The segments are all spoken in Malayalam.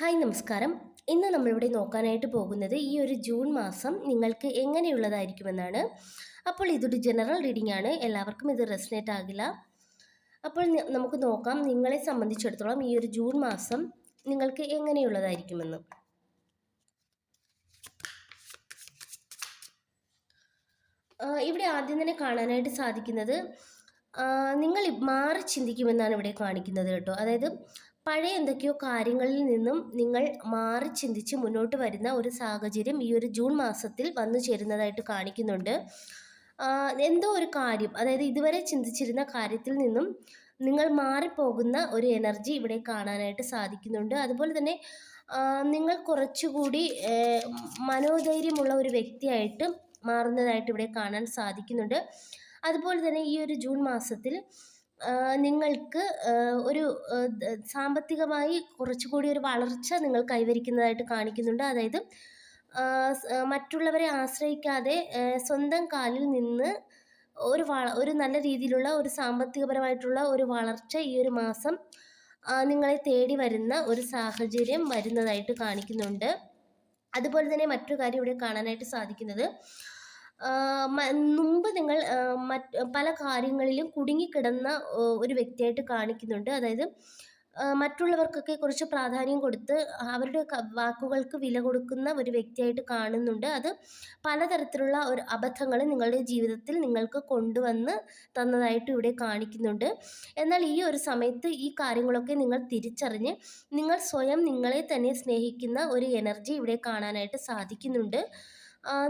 ഹായ് നമസ്കാരം. ഇന്ന് നമ്മളിവിടെ നോക്കാനായിട്ട് പോകുന്നത് ഈ ഒരു ജൂൺ മാസം നിങ്ങൾക്ക് എങ്ങനെയുള്ളതായിരിക്കുമെന്നാണ്. അപ്പോൾ ഇതൊരു ജനറൽ റീഡിംഗ് ആണ്. എല്ലാവർക്കും ഇത് റെസിനേറ്റ് ആകില്ല. അപ്പോൾ നമുക്ക് നോക്കാം നിങ്ങളെ സംബന്ധിച്ചിടത്തോളം ഈ ഒരു ജൂൺ മാസം നിങ്ങൾക്ക് എങ്ങനെയുള്ളതായിരിക്കുമെന്ന്. ഇവിടെ ആദ്യം തന്നെ കാണാനായിട്ട് സാധിക്കുന്നത് നിങ്ങൾ മാറി ചിന്തിക്കുമെന്നാണ് ഇവിടെ കാണിക്കുന്നത് കേട്ടോ. അതായത് പഴയ എന്തൊക്കെയോ കാര്യങ്ങളിൽ നിന്നും നിങ്ങൾ മാറി ചിന്തിച്ച് മുന്നോട്ട് വരുന്ന ഒരു സാഹചര്യം ഈ ഒരു ജൂൺ മാസത്തിൽ വന്നു ചേരുന്നതായിട്ട് കാണിക്കുന്നുണ്ട്. എന്തോ ഒരു കാര്യം അതായത് ഇതുവരെ ചിന്തിച്ചിരുന്ന കാര്യത്തിൽ നിന്നും നിങ്ങൾ മാറിപ്പോകുന്ന ഒരു എനർജി ഇവിടെ കാണാനായിട്ട് സാധിക്കുന്നുണ്ട്. അതുപോലെ തന്നെ നിങ്ങൾ കുറച്ചുകൂടി മനോധൈര്യമുള്ള ഒരു വ്യക്തിയായിട്ട് മാറുന്നതായിട്ട് ഇവിടെ കാണാൻ സാധിക്കുന്നുണ്ട്. അതുപോലെ തന്നെ ഈ ഒരു ജൂൺ മാസത്തിൽ നിങ്ങൾക്ക് ഒരു സാമ്പത്തികമായി കുറച്ചുകൂടി ഒരു വളർച്ച നിങ്ങൾ കൈവരിക്കുന്നതായിട്ട് കാണിക്കുന്നുണ്ട്. അതായത് മറ്റുള്ളവരെ ആശ്രയിക്കാതെ സ്വന്തം കാലിൽ നിന്ന് ഒരു വള ഒരു നല്ല രീതിയിലുള്ള ഒരു സാമ്പത്തികപരമായിട്ടുള്ള ഒരു വളർച്ച ഈ ഒരു മാസം നിങ്ങളെ തേടി വരുന്ന ഒരു സാഹചര്യം വരുന്നതായിട്ട് കാണിക്കുന്നുണ്ട്. അതുപോലെ തന്നെ മറ്റൊരു കാര്യം ഇവിടെ കാണാനായിട്ട് സാധിക്കുന്നത് മുമ്പ് നിങ്ങൾ മറ്റ് പല കാര്യങ്ങളിലും കുടുങ്ങിക്കിടന്ന ഒരു വ്യക്തിയായിട്ട് കാണിക്കുന്നുണ്ട്. അതായത് മറ്റുള്ളവർക്കൊക്കെ കുറച്ച് പ്രാധാന്യം കൊടുത്ത് അവരുടെ വാക്കുകൾക്ക് വില കൊടുക്കുന്ന ഒരു വ്യക്തിയായിട്ട് കാണുന്നുണ്ട്. അത് പലതരത്തിലുള്ള ഒരു അബദ്ധങ്ങൾ നിങ്ങളുടെ ജീവിതത്തിൽ നിങ്ങൾക്ക് കൊണ്ടുവന്ന് തന്നതായിട്ട് ഇവിടെ കാണിക്കുന്നുണ്ട്. എന്നാൽ ഈ ഒരു സമയത്ത് ഈ കാര്യങ്ങളൊക്കെ നിങ്ങൾ തിരിച്ചറിഞ്ഞ് നിങ്ങൾ സ്വയം നിങ്ങളെ തന്നെ സ്നേഹിക്കുന്ന ഒരു എനർജി ഇവിടെ കാണാനായിട്ട് സാധിക്കുന്നുണ്ട്.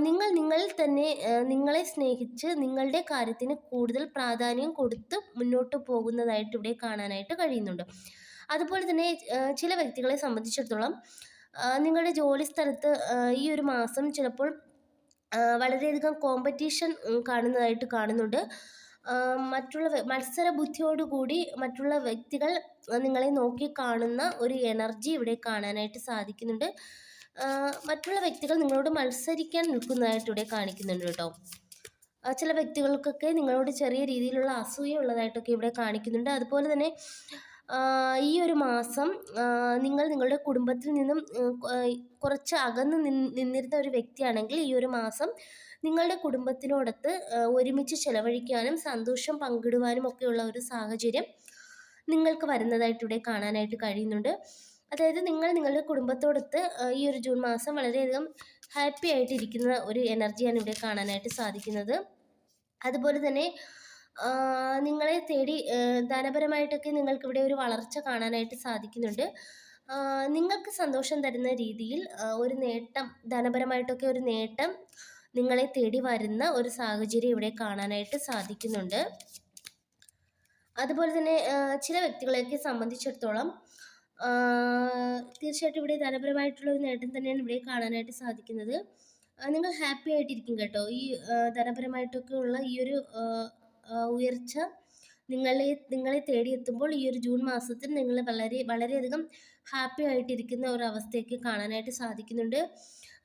നിങ്ങൾ നിങ്ങളിൽ തന്നെ നിങ്ങളെ സ്നേഹിച്ച് നിങ്ങളുടെ കാര്യത്തിന് കൂടുതൽ പ്രാധാന്യം കൊടുത്ത് മുന്നോട്ട് പോകുന്നതായിട്ട് ഇവിടെ കാണാനായിട്ട് കഴിയുന്നുണ്ട്. അതുപോലെ തന്നെ ചില വ്യക്തികളെ സംബന്ധിച്ചിടത്തോളം നിങ്ങളുടെ ജോലി സ്ഥലത്ത് ഈ ഒരു മാസം ചിലപ്പോൾ വളരെയധികം കോമ്പറ്റീഷൻ കാണുന്നതായിട്ട് കാണുന്നുണ്ട്. മറ്റുള്ള മത്സര ബുദ്ധിയോടുകൂടി മറ്റുള്ള വ്യക്തികൾ നിങ്ങളെ നോക്കി കാണുന്ന ഒരു എനർജി ഇവിടെ കാണാനായിട്ട് സാധിക്കുന്നുണ്ട്. മറ്റുള്ള വ്യക്തികൾ നിങ്ങളോട് മത്സരിക്കാൻ നിൽക്കുന്നതായിട്ട് ഇവിടെ കാണിക്കുന്നുണ്ട് കേട്ടോ. ചില വ്യക്തികൾക്കൊക്കെ നിങ്ങളോട് ചെറിയ രീതിയിലുള്ള അസൂയ ഉള്ളതായിട്ടൊക്കെ ഇവിടെ കാണിക്കുന്നുണ്ട്. അതുപോലെ തന്നെ ഈ ഒരു മാസം നിങ്ങൾ നിങ്ങളുടെ കുടുംബത്തിൽ നിന്നും കുറച്ച് അകന്ന് നിന്നിരുന്ന ഒരു വ്യക്തിയാണെങ്കിൽ ഈ ഒരു മാസം നിങ്ങളുടെ കുടുംബത്തിനോടൊത്ത് ഒരുമിച്ച് ചെലവഴിക്കാനും സന്തോഷം പങ്കിടുവാനും ഒക്കെയുള്ള ഒരു സാഹചര്യം നിങ്ങൾക്ക് വരുന്നതായിട്ട് ഇവിടെ കാണാനായിട്ട് കഴിയുന്നുണ്ട്. അതായത് നിങ്ങൾ നിങ്ങളുടെ കുടുംബത്തോടൊത്ത് ഈ ഒരു ജൂൺ മാസം വളരെയധികം ഹാപ്പി ആയിട്ടിരിക്കുന്ന ഒരു എനർജിയാണ് ഇവിടെ കാണാനായിട്ട് സാധിക്കുന്നത്. അതുപോലെ തന്നെ നിങ്ങളെ തേടി ധനപരമായിട്ടൊക്കെ നിങ്ങൾക്ക് ഇവിടെ ഒരു വളർച്ച കാണാനായിട്ട് സാധിക്കുന്നുണ്ട്. നിങ്ങൾക്ക് സന്തോഷം തരുന്ന രീതിയിൽ ഒരു നേട്ടം ധനപരമായിട്ടൊക്കെ ഒരു നേട്ടം നിങ്ങളെ തേടി വരുന്ന ഒരു സാഹചര്യം ഇവിടെ കാണാനായിട്ട് സാധിക്കുന്നുണ്ട്. അതുപോലെ തന്നെ ചില വ്യക്തികളെയൊക്കെ സംബന്ധിച്ചിടത്തോളം തീർച്ചയായിട്ടും ഇവിടെ ധനപരമായിട്ടുള്ള ഒരു നേട്ടം തന്നെയാണ് ഇവിടെ കാണാനായിട്ട് സാധിക്കുന്നത്. നിങ്ങൾ ഹാപ്പി ആയിട്ടിരിക്കും കേട്ടോ. ഈ ധനപരമായിട്ടൊക്കെ ഉള്ള ഈ ഒരു ഉയർച്ച നിങ്ങളെ നിങ്ങളെ തേടിയെത്തുമ്പോൾ ഈ ഒരു ജൂൺ മാസത്തിൽ നിങ്ങൾ വളരെ വളരെയധികം ഹാപ്പി ആയിട്ടിരിക്കുന്ന ഒരു അവസ്ഥയൊക്കെ കാണാനായിട്ട് സാധിക്കുന്നുണ്ട്.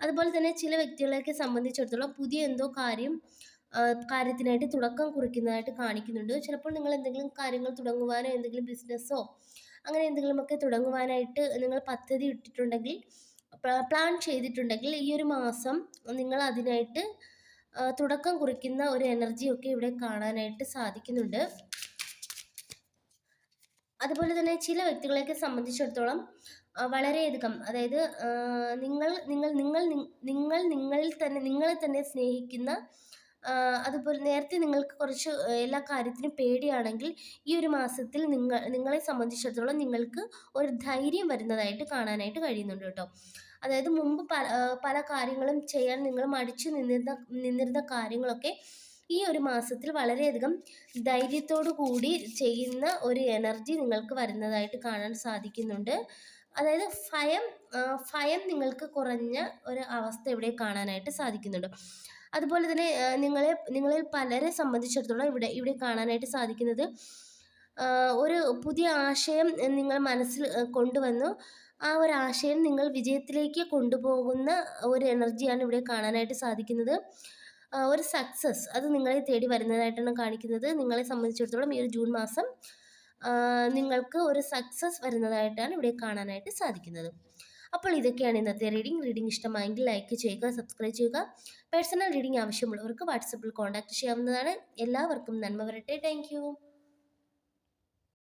അതുപോലെ തന്നെ ചില വ്യക്തികളെയൊക്കെ സംബന്ധിച്ചിടത്തോളം പുതിയ എന്തോ കാര്യം കാര്യത്തിനായിട്ട് തുടക്കം കുറിക്കുന്നതായിട്ട് കാണിക്കുന്നുണ്ട്. ചിലപ്പോൾ നിങ്ങൾ എന്തെങ്കിലും കാര്യങ്ങൾ തുടങ്ങുവാനോ എന്തെങ്കിലും ബിസിനസ്സോ അങ്ങനെ എന്തെങ്കിലുമൊക്കെ തുടങ്ങുവാനായിട്ട് നിങ്ങൾ പദ്ധതി ഇട്ടിട്ടുണ്ടെങ്കിൽ പ്ലാൻ ചെയ്തിട്ടുണ്ടെങ്കിൽ ഈ ഒരു മാസം നിങ്ങൾ അതിനായിട്ട് തുടക്കം കുറിക്കുന്ന ഒരു എനർജിയൊക്കെ ഇവിടെ കാണാനായിട്ട് സാധിക്കുന്നുണ്ട്. അതുപോലെ തന്നെ ചില വ്യക്തികളെയൊക്കെ സംബന്ധിച്ചിടത്തോളം വളരെയധികം അതായത് നിങ്ങൾ നിങ്ങൾ നിങ്ങൾ നിങ്ങൾ നിങ്ങളിൽ തന്നെ നിങ്ങളെ തന്നെ സ്നേഹിക്കുന്ന അതുപോലെ നേരത്തെ നിങ്ങൾക്ക് കുറച്ച് എല്ലാ കാര്യത്തിനും പേടിയാണെങ്കിൽ ഈ ഒരു മാസത്തിൽ നിങ്ങൾ നിങ്ങളെ സംബന്ധിച്ചിടത്തോളം നിങ്ങൾക്ക് ഒരു ധൈര്യം വരുന്നതായിട്ട് കാണാനായിട്ട് കഴിയുന്നുണ്ട് കേട്ടോ. അതായത് മുമ്പ് പല പല കാര്യങ്ങളും ചെയ്യാൻ നിങ്ങൾ മടിച്ചു നിന്നിരുന്ന നിന്നിരുന്ന കാര്യങ്ങളൊക്കെ ഈ ഒരു മാസത്തിൽ വളരെയധികം ധൈര്യത്തോടു കൂടി ചെയ്യുന്ന ഒരു എനർജി നിങ്ങൾക്ക് വരുന്നതായിട്ട് കാണാൻ സാധിക്കുന്നുണ്ട്. അതായത് ഭയം ഭയം നിങ്ങൾക്ക് കുറഞ്ഞ ഒരു അവസ്ഥ ഇവിടെ കാണാനായിട്ട് സാധിക്കുന്നുണ്ട്. അതുപോലെ തന്നെ നിങ്ങളെ നിങ്ങളിൽ പലരെ സംബന്ധിച്ചിടത്തോളം ഇവിടെ ഇവിടെ കാണാനായിട്ട് സാധിക്കുന്നത് ഒരു പുതിയ ആശയം നിങ്ങൾ മനസ്സിൽ കൊണ്ടുവന്നു. ആ ഒരു ആശയം നിങ്ങൾ വിജയത്തിലേക്ക് കൊണ്ടുപോകുന്ന ഒരു എനർജിയാണ് ഇവിടെ കാണാനായിട്ട് സാധിക്കുന്നത്. ഒരു സക്സസ് അത് നിങ്ങളെ തേടി വരുന്നതായിട്ടാണ് കാണിക്കുന്നത്. നിങ്ങളെ സംബന്ധിച്ചിടത്തോളം ഈ ഒരു ജൂൺ മാസം നിങ്ങൾക്ക് ഒരു സക്സസ് വരുന്നതായിട്ടാണ് ഇവിടെ കാണാനായിട്ട് സാധിക്കുന്നത്. അപ്പോൾ ഇതൊക്കെയാണ് ഇന്നത്തെ റീഡിംഗ് റീഡിംഗ് ഇഷ്ടമായെങ്കിൽ ലൈക്ക് ചെയ്യുക സബ്സ്ക്രൈബ് ചെയ്യുക. പേഴ്സണൽ റീഡിംഗ് ആവശ്യമുള്ളവർക്ക് വാട്സപ്പിൽ കോൺടാക്ട് ചെയ്യാവുന്നതാണ്. എല്ലാവർക്കും നന്മ വരട്ടെ. താങ്ക്